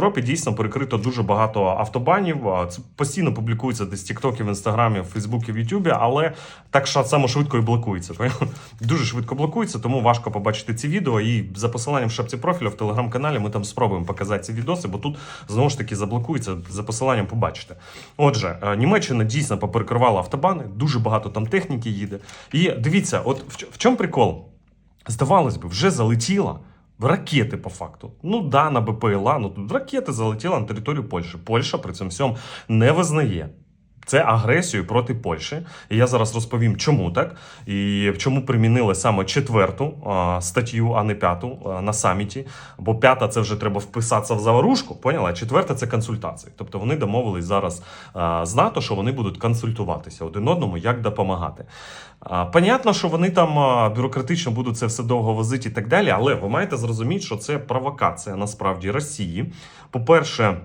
Європі дійсно перекрито дуже багато автобанів. Це постійно публікується десь в Тіктокі, в Інстаграмі, в Фейсбуці, в Ютубі, але так само швидко і блокується. Дуже швидко блокується, тому важко побачити ці відео. І за посиланням в шапці профілю в телеграм-каналі ми там спробуємо показати ці відоси, бо тут знову ж таки заблокується за посиланням. Побачите. Отже, е, Німеччина дійсно поперекривала автобани, дуже багато там техніки їде. І дивіться, от в чому прикол? Здавалось би, вже залетіла. Ракети по факту. Ну да, на БПЛА, ну тут ракети залетіли на територію Польщі. Польща при цьому всьому не визнає. Це агресію проти Польщі. І я зараз розповім, чому так, і чому примінили саме четверту статтю, а не п'яту на саміті. Бо п'ята це вже треба вписатися в заварушку, поняла? Четверта це консультації. Тобто вони домовились зараз з НАТО, що вони будуть консультуватися один одному, як допомагати. Понятно, що вони там бюрократично будуть це все довго возити і так далі, але ви маєте зрозуміти, що це провокація насправді Росії. По-перше,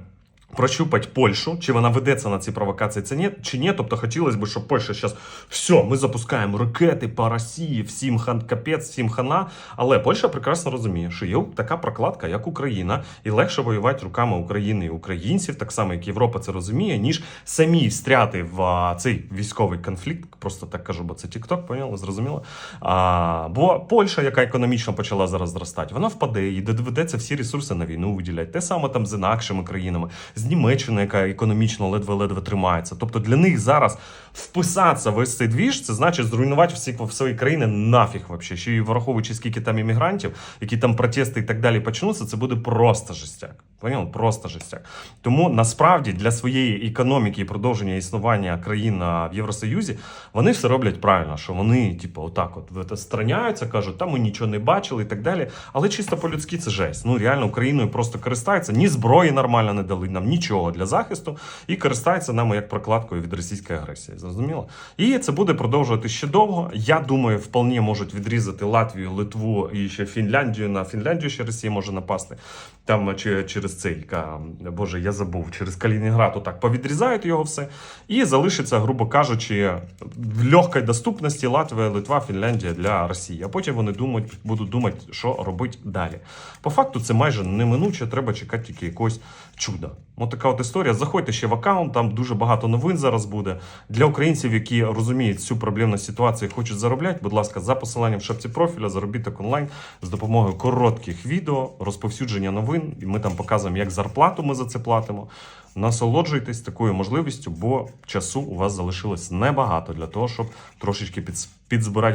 прощупать Польщу, чи вона ведеться на ці провокації, це ні, чи ні. Тобто хотілося б, щоб Польща зараз все, ми запускаємо ракети по Росії, всім хан капець, всім хана. Але Польща прекрасно розуміє, що є така прокладка, як Україна, і легше воювати руками України і українців, так само як Європа це розуміє, ніж самі встряти в цей військовий конфлікт. Просто так кажу, бо це TikTok, поняли, зрозуміло. А, бо Польща, яка економічно почала зараз зростати, вона впаде і доведеться всі ресурси на війну виділяти. Те саме там з інакшими країнами, з Німеччиною, яка економічно ледве-ледве тримається. Тобто для них зараз вписатися в цей двіж, це значить зруйнувати всі свої країни нафіг вообще. Ще й враховуючи скільки там іммігрантів, які там протести і так далі почнуться, це буде просто жестяк. Понял? Просто жестяк. Тому насправді для своєї економіки і продовження існування країн в Євросоюзі вони все роблять правильно, що вони, типу, отак, от в страняються, кажуть, там ми нічого не бачили і так далі. Але чисто по-людськи це жесть. Ну реально Україною просто користаються. Ні зброї нормально не дали нам нічого для захисту і користаються нами як прокладкою від російської агресії. Зрозуміло? І це буде продовжувати ще довго. Я думаю, вполне можуть відрізати Латвію, Литву і ще Фінляндію. На Фінляндію ще Росія може напасти. Там чи, цей Боже, я забув, через Калінінград отак повідрізають його все. І залишиться, грубо кажучи, в легкій доступності Латвія, Литва, Фінляндія для Росії. А потім вони думають, будуть думати, що робити далі. По факту це майже неминуче, треба чекати тільки якогось чуда. Ось така от історія. Заходьте ще в аккаунт, там дуже багато новин зараз буде. Для українців, які розуміють цю проблемну ситуацію і хочуть заробляти, будь ласка, за посиланням в шапці профіля, заробіток онлайн з допомогою коротких відео, розповсюдження новин. І ми там показуємо, як зарплату ми за це платимо. Насолоджуйтесь такою можливістю, бо часу у вас залишилось небагато для того, щоб трошечки підзбирати